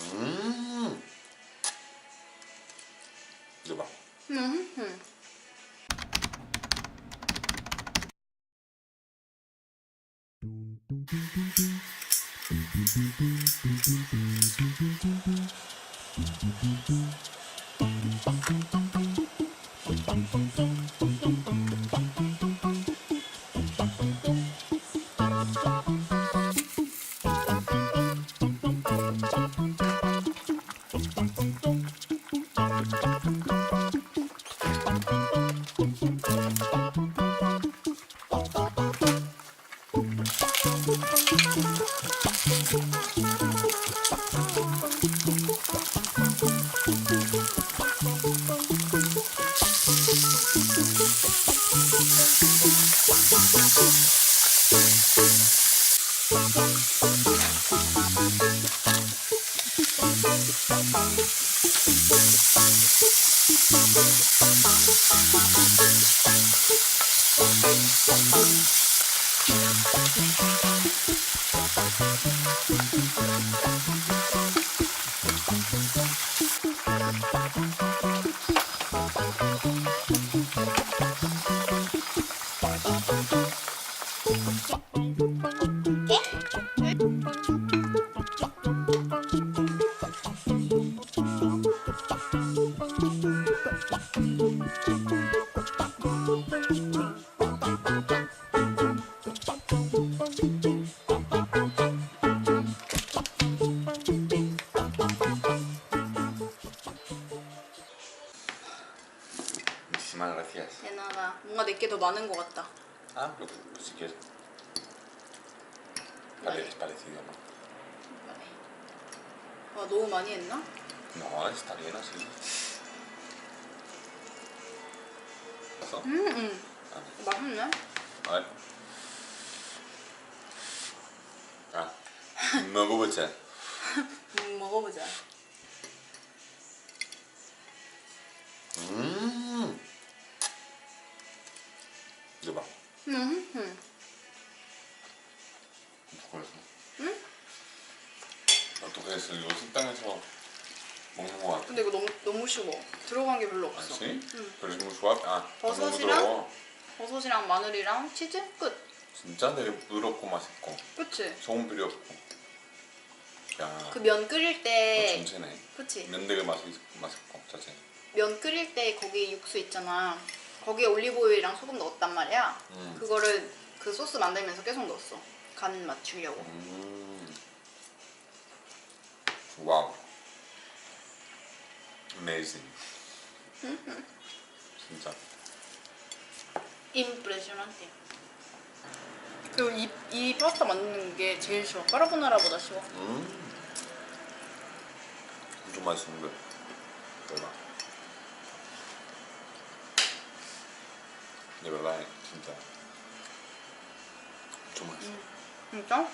Mmm. Dobra. Mm -hmm. Bum, bum, bum, bum. 거 봐. 음. 음. Muchísimas gracias. 예나가 뭔가 내게 더 많은 것 같다. Ah, lo que si quieres. Vale, es parecido, ¿no? vale. 와 너무 많이 했나? No, está bien así. ¿Eso? 음, 음. Ah, 맛있네. a ver. Ah, 먹어보자. 음, 먹어보자. 음, 음. 누구였어? 응? 어떻게 했어? 이거 식당에서 먹는 거 같아. 근데 이거 너무 너무 쉬워. 들어간 게 별로 없어. ¿Sí? 응. Muy suave. Ah, 너무 버섯이랑? 부드러워. 버섯이랑 마늘이랑 치즈 끝. 진짜 되게 부드럽고 맛있고 그치? 소금 필요 없고. 야, 그 면 끓일 어, 때, 전체네. 그치? 면 되게 맛있 맛있고 자체. 면 끓일 때 거기 육수 있잖아. 거기에 올리브 오일이랑 소금 넣었단 말이야. 음. 그거를 그 소스 만들면서 계속 넣었어. 간 맞추려고. 음. 와우. Amazing. 진짜. 임프레시ոն한테. 그리고 이, 이 파스타 만드는 게 제일 쉬워. 까르보나라보다 쉬워. 음. 엄청 맛있는데. 대박. De verdad, eh, 진짜. 엄청 맛있어. 진짜?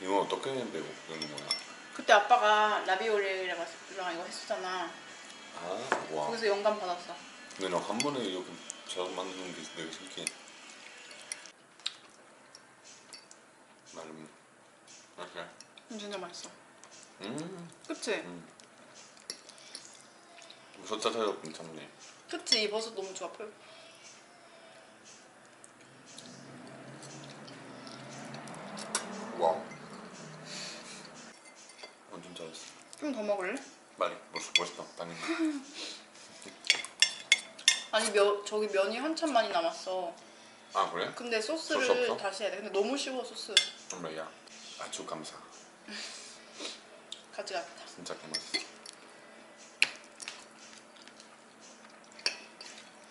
이건 어떻게 배우- 배우는 거야? 그때 아빠가 라비올리랑 이거 했었잖아. 아, 와. 거기서 영감 받았어. 근데 나 한 번에 이렇게 잘 만드는 게 되게 신기해. 나름 맛있어. 진짜 맛있어. 음, 그치? 음. 버섯 자체가 괜찮네. 그치? 이 버섯 너무 좋아. 펄. 와우. 완전 잘했어. 좀 더 먹을래? 빨리, 멋있어, 멋있다. 당연히. 아니 면, 저기 면이 한참 많이 남았어. 아 그래? 근데 소스를? 다시 해야 돼. 근데 너무 쉬워 소스. 정말야. 아주 감사. 가져가겠다. 진짜 개맛있어.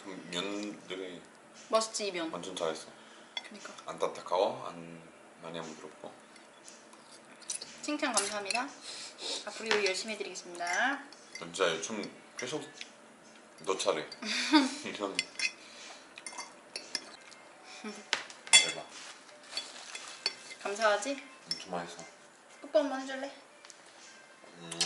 그럼 면 되게 맛있지 이 면. 완전 잘했어. 그니까. 안 따뜻하고 안 많이 안 부드럽고. 칭찬 감사합니다. 앞으로 요리 열심히 해드리겠습니다. 진짜 요즘 계속 너 차례. 이런. 대박. 감사하지? 엄청 맛있어. 뽀뽀 한번 해줄래? 음.